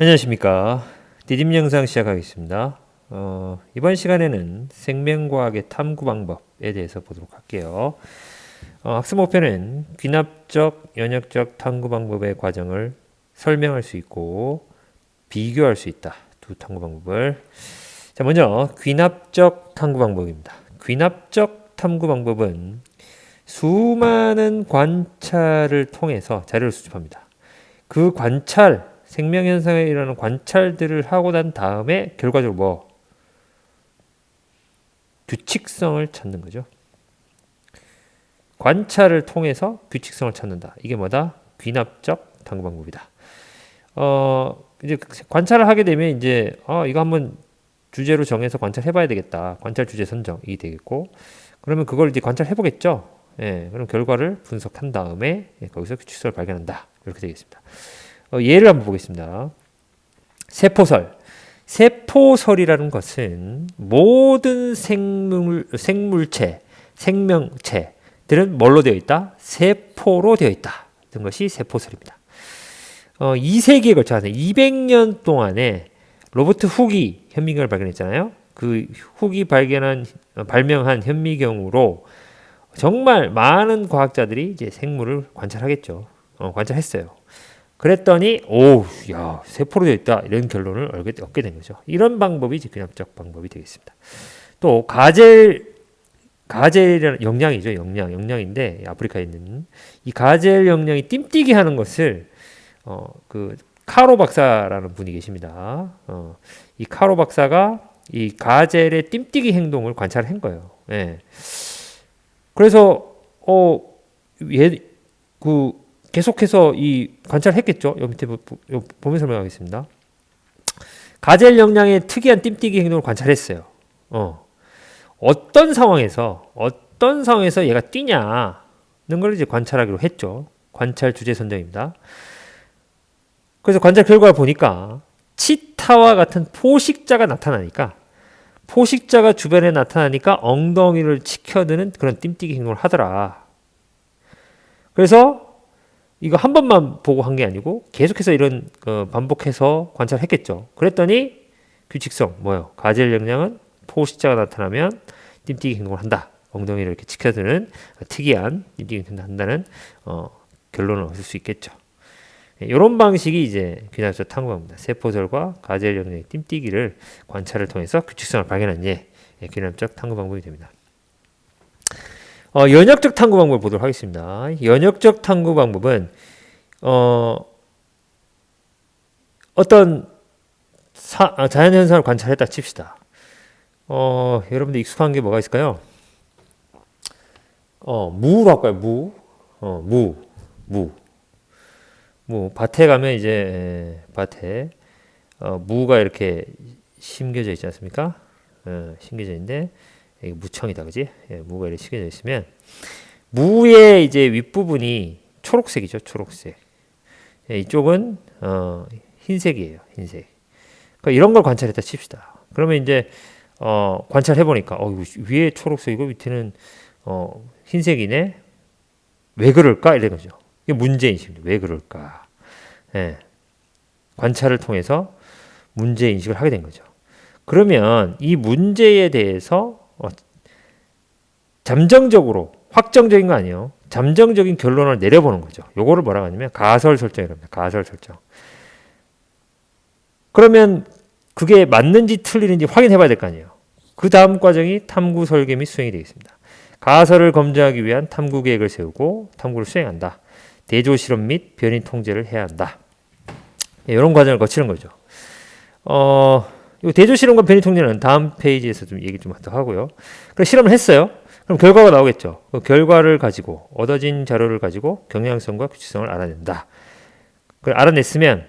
안녕하십니까. 디딤 영상 시작하겠습니다. 어, 이번 시간에는 생명과학의 탐구 방법에 대해서 보도록 할게요. 어, 학습 목표는 귀납적, 연역적 탐구 방법의 과정을 설명할 수 있고 비교할 수 있다. 두 탐구 방법을. 자, 먼저 귀납적 탐구 방법입니다. 귀납적 탐구 방법은 수많은 관찰을 통해서 자료를 수집합니다. 그 관찰 생명 현상에 일어나는 관찰들을 하고 난 다음에 결과적으로 뭐 규칙성을 찾는 거죠. 관찰을 통해서 규칙성을 찾는다. 이게 뭐다? 귀납적 탐구 방법이다. 어, 이제 관찰을 하게 되면 이제 어, 이거 한번 주제로 정해서 관찰해 봐야 되겠다. 관찰 주제 선정이 되겠고 그러면 그걸 이제 관찰해 보겠죠. 예, 그럼 결과를 분석한 다음에 예, 거기서 규칙성을 발견한다. 이렇게 되겠습니다. 어, 예를 한번 보겠습니다. 세포설. 세포설이라는 것은 모든 생물, 생물체, 생명체들은 뭘로 되어 있다? 세포로 되어 있다. 이런 것이 세포설입니다. 어, 2세기에 걸쳐서 200년 동안에 로버트 후기 현미경을 발견했잖아요. 그 후기 발견한 발명한 현미경으로 정말 많은 과학자들이 이제 생물을 관찰하겠죠. 어, 관찰했어요. 그랬더니 오, 야 세포로 되어 있다 이런 결론을 얻게 된 거죠. 이런 방법이 근합적 방법이 되겠습니다. 또 가젤 가젤이라는 영양이죠, 영양, 영양인데 아프리카에 있는 이 가젤 영양이 뜀뛰기 하는 것을 어, 그 카로 박사라는 분이 계십니다. 어, 이 카로 박사가 이 가젤의 뜀뛰기 행동을 관찰한 거예요. 예. 그래서 어, 얘, 그 계속해서 이 관찰했겠죠. 요 밑에 보면 설명하겠습니다. 가젤 영양의 특이한 뜀뛰기 행동을 관찰했어요. 어. 어떤 상황에서 어떤 상황에서 얘가 뛰냐는 걸 이제 관찰하기로 했죠. 관찰 주제 선정입니다. 그래서 관찰 결과를 보니까 치타와 같은 포식자가 나타나니까 포식자가 주변에 나타나니까 엉덩이를 치켜드는 그런 뜀뛰기 행동을 하더라. 그래서 이거 한 번만 보고 한 게 아니고 계속해서 이런 어, 반복해서 관찰했겠죠. 그랬더니 규칙성 뭐요? 가젤 영양은 포식자가 나타나면 띠뛰기 행동을 한다. 엉덩이를 이렇게 지켜드는 특이한 띠뛰기 행동을 한다는 어, 결론을 얻을 수 있겠죠. 이런 예, 방식이 이제 귀납적 탐구입니다. 세포절과 가젤 영양의 띠뛰기를 관찰을 통해서 규칙성을 발견한 예, 귀납적 탐구 방법이 됩니다. 어, 연역적 탐구 방법을 보도록 하겠습니다. 연역적 탐구 방법은 어, 어떤 사, 아, 자연 현상을 관찰했다 칩시다. 어, 여러분들 익숙한 게 뭐가 있을까요? 어, 무로 할까요? 무. 어, 무. 무. 무. 밭에 가면 이제 밭에 어, 무가 이렇게 심겨져 있지 않습니까? 어, 심겨져 있는데 이게 무청이다, 그지? 예, 무가 이렇게 시겨져 있으면 무의 이제 윗부분이 초록색이죠, 초록색. 예, 이쪽은 어, 흰색이에요, 흰색. 그러니까 이런 걸 관찰했다 칩시다. 그러면 이제 어, 관찰해 보니까 어, 위에 초록색이고 밑에는 어, 흰색이네. 왜 그럴까? 이런 거죠. 이게 문제 인식입니다. 왜 그럴까? 예. 관찰을 통해서 문제 인식을 하게 된 거죠. 그러면 이 문제에 대해서 어, 잠정적으로 확정적인 거 아니에요. 잠정적인 결론을 내려보는 거죠. 요거를 뭐라고 하냐면 가설 설정이랍니다. 가설 설정. 그러면 그게 맞는지 틀리는지 확인해 봐야 될 거 아니에요. 그 다음 과정이 탐구 설계 및 수행이 되겠습니다. 가설을 검증하기 위한 탐구 계획을 세우고 탐구를 수행한다. 대조 실험 및 변인 통제를 해야 한다. 이런 과정을 거치는 거죠. 어, 이 대조 실험과 변이 통제는 다음 페이지에서 좀 얘기 좀 하고요. 그럼 실험을 했어요. 그럼 결과가 나오겠죠. 그 결과를 가지고 얻어진 자료를 가지고 경향성과 규칙성을 알아낸다. 그 알아냈으면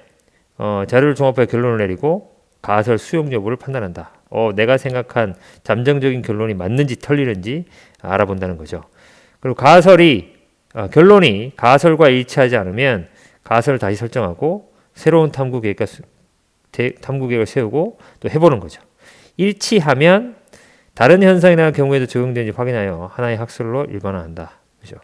어, 자료를 종합해 결론을 내리고 가설 수용 여부를 판단한다. 어, 내가 생각한 잠정적인 결론이 맞는지 틀리는지 알아본다는 거죠. 그리고 가설이 어, 결론이 가설과 일치하지 않으면 가설을 다시 설정하고 새로운 탐구 계획과 탐구 계획을 세우고 또 해보는 거죠. 일치하면 다른 현상이나 경우에도 적용되는지 확인하여 하나의 학설로 일반화한다. 그죠?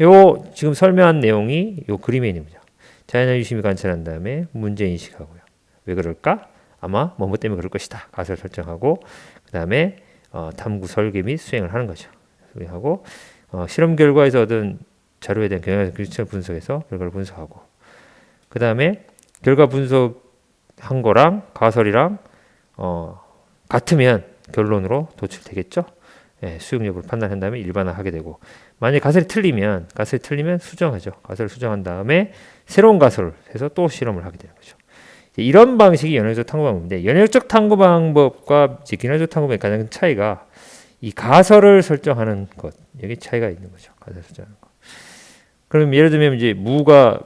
요 지금 설명한 내용이 요 그림에 있는 거죠. 자연의 유심히 관찰한 다음에 문제 인식하고요. 왜 그럴까? 아마 뭐뭐 때문에 그럴 것이다. 가설을 설정하고 그 다음에 어, 탐구 설계 및 수행을 하는 거죠. 수행하고 어, 실험 결과에서 얻은 자료에 대한 경향 규칙을 분석해서 결과를 분석하고 그 다음에 결과 분석 한 거랑 가설이랑 어, 같으면 결론으로 도출되겠죠. 예, 수용 여부를 판단한 다음에 일반화하게 되고 만약 가설이 틀리면 가설이 틀리면 수정하죠. 가설을 수정한 다음에 새로운 가설을 해서 또 실험을 하게 되는 거죠. 이런 방식이 연역적 탐구 방법인데 연역적 탐구 방법과 기능적 탐구 방법의 가장 큰 차이가 이 가설을 설정하는 것 여기 차이가 있는 거죠. 가설 설정하는 것. 그럼 예를 들면 이제 무가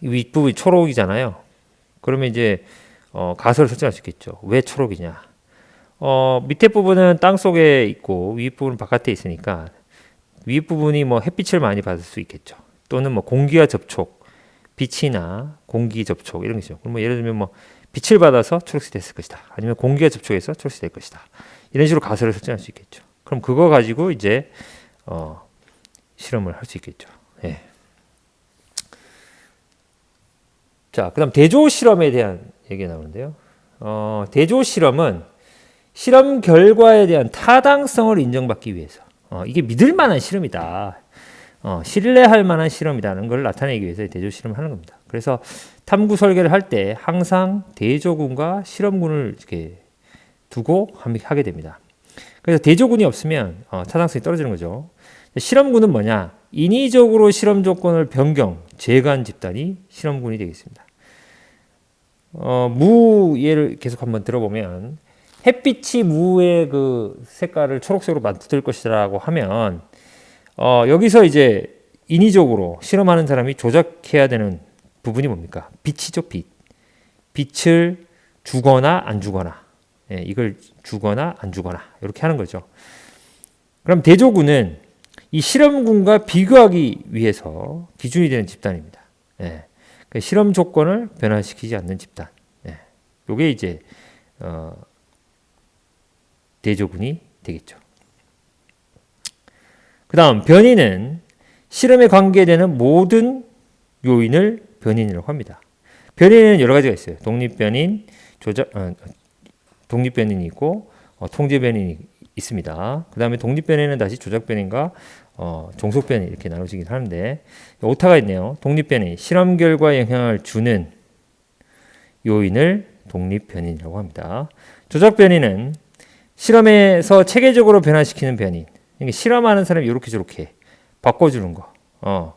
윗부분이 초록이잖아요. 그러면 이제 어, 가설을 설정할 수 있겠죠. 왜 초록이냐? 어, 밑에 부분은 땅 속에 있고 윗 부분은 바깥에 있으니까 윗 부분이 뭐 햇빛을 많이 받을 수 있겠죠. 또는 뭐 공기와 접촉, 빛이나 공기 접촉 이런 거죠. 그럼 뭐 예를 들면 뭐 빛을 받아서 초록색 됐을 것이다. 아니면 공기와 접촉해서 초록색 될 것이다. 이런 식으로 가설을 설정할 수 있겠죠. 그럼 그거 가지고 이제 어, 실험을 할 수 있겠죠. 예. 자, 그 다음 대조 실험에 대한 얘기가 나오는데요. 어, 대조 실험은 실험 결과에 대한 타당성을 인정받기 위해서 어, 이게 믿을 만한 실험이다. 어, 신뢰할 만한 실험이라는 걸 나타내기 위해서 대조 실험을 하는 겁니다. 그래서 탐구 설계를 할 때 항상 대조군과 실험군을 이렇게 두고 하게 됩니다. 그래서 대조군이 없으면 어, 타당성이 떨어지는 거죠. 실험군은 뭐냐? 인위적으로 실험 조건을 변경, 제거한 집단이 실험군이 되겠습니다. 어, 무 예를 계속 한번 들어보면 햇빛이 무의 그 색깔을 초록색으로 만들 것이라고 하면 어, 여기서 이제 인위적으로 실험하는 사람이 조작해야 되는 부분이 뭡니까? 빛이죠, 빛. 빛을 주거나 안 주거나. 예, 이걸 주거나 안 주거나. 이렇게 하는 거죠. 그럼 대조군은 이 실험군과 비교하기 위해서 기준이 되는 집단입니다. 예, 그 실험 조건을 변화시키지 않는 집단. 예, 요게 이제, 어, 대조군이 되겠죠. 그 다음 변인은 실험에 관계되는 모든 요인을 변인이라고 합니다. 변인은 여러 가지가 있어요. 독립 변인, 조작, 어, 독립 변인이 있고 어, 통제 변인이 있습니다. 그 다음에 독립변인은 다시 조작변인과 어, 종속변인 이렇게 나누시긴 하는데 오타가 있네요. 독립변인, 실험 결과에 영향을 주는 요인을 독립변인이라고 합니다. 조작변인은 실험에서 체계적으로 변화시키는 변인. 그러니까 실험하는 사람이 이렇게 저렇게 바꿔주는 거. 어,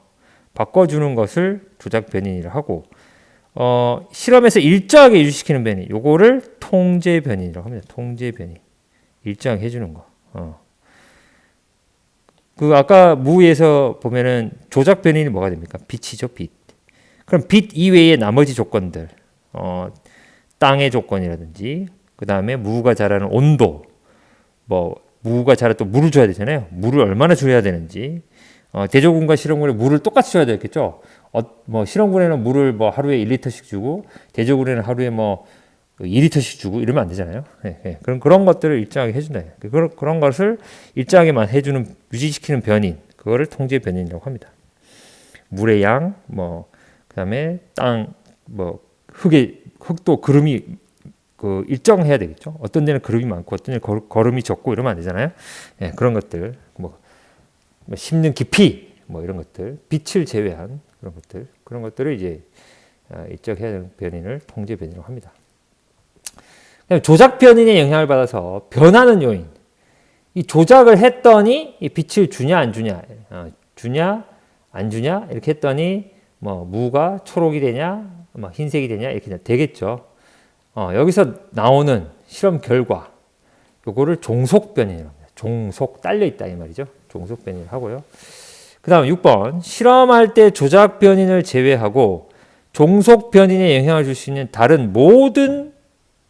바꿔주는 것을 조작 변인이라 하고, 어, 실험에서 일정하게 유지시키는 변인. 요거를 통제 변인이라고 합니다. 통제 변인. 일정하게 해주는 거. 어. 그 아까 무에서 보면은 조작 변인이 뭐가 됩니까? 빛이죠, 빛. 그럼 빛 이외의 나머지 조건들, 어, 땅의 조건이라든지, 그 다음에 무가 자라는 온도, 뭐 무가 자라 또 물을 줘야 되잖아요. 물을 얼마나 줘야 되는지. 어, 대조군과 실험군에 물을 똑같이 줘야 되겠죠. 어, 뭐 실험군에는 물을 뭐 하루에 1리터씩 주고 대조군에는 하루에 뭐 2리터씩 주고 이러면 안 되잖아요. 네, 네. 그런 그런 것들을 일정하게 해준다. 그런 그런 것을 일정하게만 해주는 유지시키는 변인 그거를 통제 변인이라고 합니다. 물의 양, 뭐 그 다음에 땅, 뭐 흙의 흙도 그름이 그 일정해야 되겠죠. 어떤 데는 그룹이 많고 어떤 데는 걸 음이 적고 이러면 안 되잖아요. 예, 그런 것들 뭐, 뭐 심는 깊이 뭐 이런 것들 빛을 제외한 그런 것들 그런 것들을 이제 아, 일정해야 되는 변인을 통제 변인이라고 합니다. 조작 변인의 영향을 받아서 변하는 요인 이 조작을 했더니 이 빛을 주냐 안 주냐 어, 주냐 안 주냐 이렇게 했더니 뭐 무가 초록이 되냐 뭐 흰색이 되냐 이렇게 되겠죠. 어, 여기서 나오는 실험 결과 요거를 종속변이라고 합니다. 종속 딸려 있다 이 말이죠. 종속변이를 하고요. 그다음 6번 실험할 때 조작 변인을 제외하고 종속 변인에 영향을 줄 수 있는 다른 모든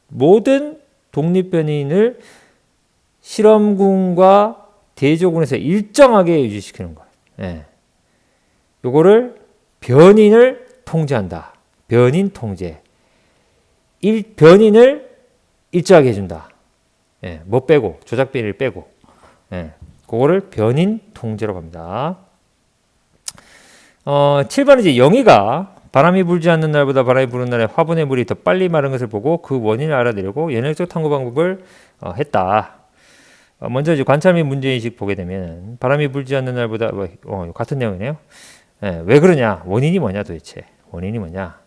모든 독립 변인을 실험군과 대조군에서 일정하게 유지시키는 거예요. 예. 요거를 변인을 통제한다. 변인 통제. 일, 변인을 일정하게 해준다. 예, 뭐 빼고 조작 변이를 빼고 예, 그거를 변인 통제라고 합니다. 어, 7번 이제 영희가 바람이 불지 않는 날보다 바람이 부는 날에 화분의 물이 더 빨리 마른 것을 보고 그 원인을 알아내려고 연역적 탐구 방법을 어, 했다. 어, 먼저 이제 관찰 및 문제인식 보게 되면 바람이 불지 않는 날보다 뭐, 어, 같은 내용이네요. 예, 왜 그러냐? 원인이 뭐냐 도대체? 원인이 뭐냐?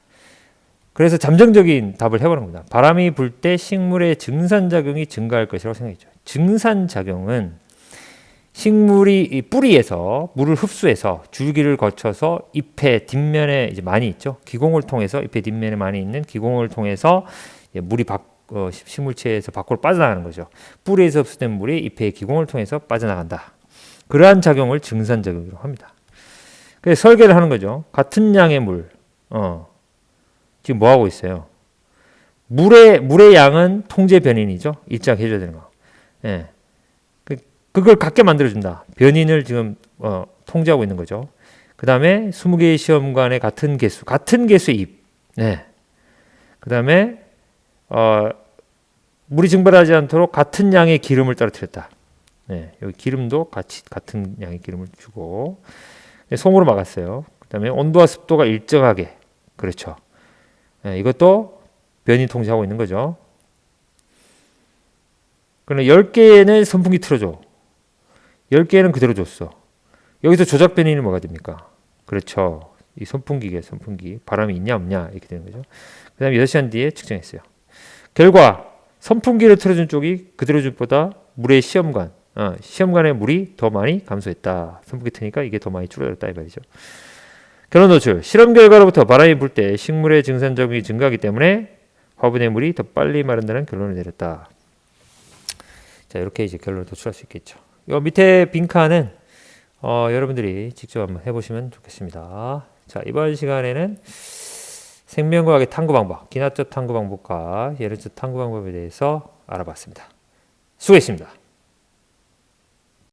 그래서 잠정적인 답을 해보는 겁니다. 바람이 불 때 식물의 증산작용이 증가할 것이라고 생각했죠. 증산작용은 식물이 이 뿌리에서 물을 흡수해서 줄기를 거쳐서 잎의 뒷면에 이제 많이 있죠. 기공을 통해서 잎의 뒷면에 많이 있는 기공을 통해서 물이 밖, 어, 식- 식물체에서 밖으로 빠져나가는 거죠. 뿌리에서 흡수된 물이 잎의 기공을 통해서 빠져나간다. 그러한 작용을 증산 작용이라고 합니다. 그래서 설계를 하는 거죠. 같은 양의 물, 어, 지금 뭐 하고 있어요? 물의 물의 양은 통제 변인이죠. 일정 해줘야 되는 거. 예. 그 그걸 갖게 만들어 준다. 변인을 지금 어, 통제하고 있는 거죠. 그 다음에 20개의 시험관의 같은 개수, 같은 개수의 입. 네. 그 다음에 어, 물이 증발하지 않도록 같은 양의 기름을 떨어뜨렸다. 네. 여기 기름도 같이 같은 양의 기름을 주고 네, 송으로 막았어요. 그 다음에 온도와 습도가 일정하게. 그렇죠. 네, 이것도 변이 통제하고 있는 거죠. 그러면 10개는 선풍기 틀어줘. 10개는 그대로 줬어. 여기서 조작 변이는 뭐가 됩니까? 그렇죠. 이 선풍기계, 선풍기. 바람이 있냐, 없냐, 이렇게 되는 거죠. 그 다음에 6시간 뒤에 측정했어요. 결과, 선풍기를 틀어준 쪽이 그대로 준 보다 물의 시험관, 어, 시험관의 물이 더 많이 감소했다. 선풍기 트니까 이게 더 많이 줄어들었다, 이 말이죠. 결론 노출. 실험 결과로부터 바람이 불 때 식물의 증산적이 증가하기 때문에 화분의 물이 더 빨리 마른다는 결론을 내렸다. 자, 이렇게 이제 결론을 도출할 수 있겠죠. 요 밑에 빈칸은 어, 여러분들이 직접 한번 해보시면 좋겠습니다. 자, 이번 시간에는 생명과학의 탐구 방법, 기하적 탐구 방법과 예론적 탐구 방법에 대해서 알아봤습니다. 수고했습니다.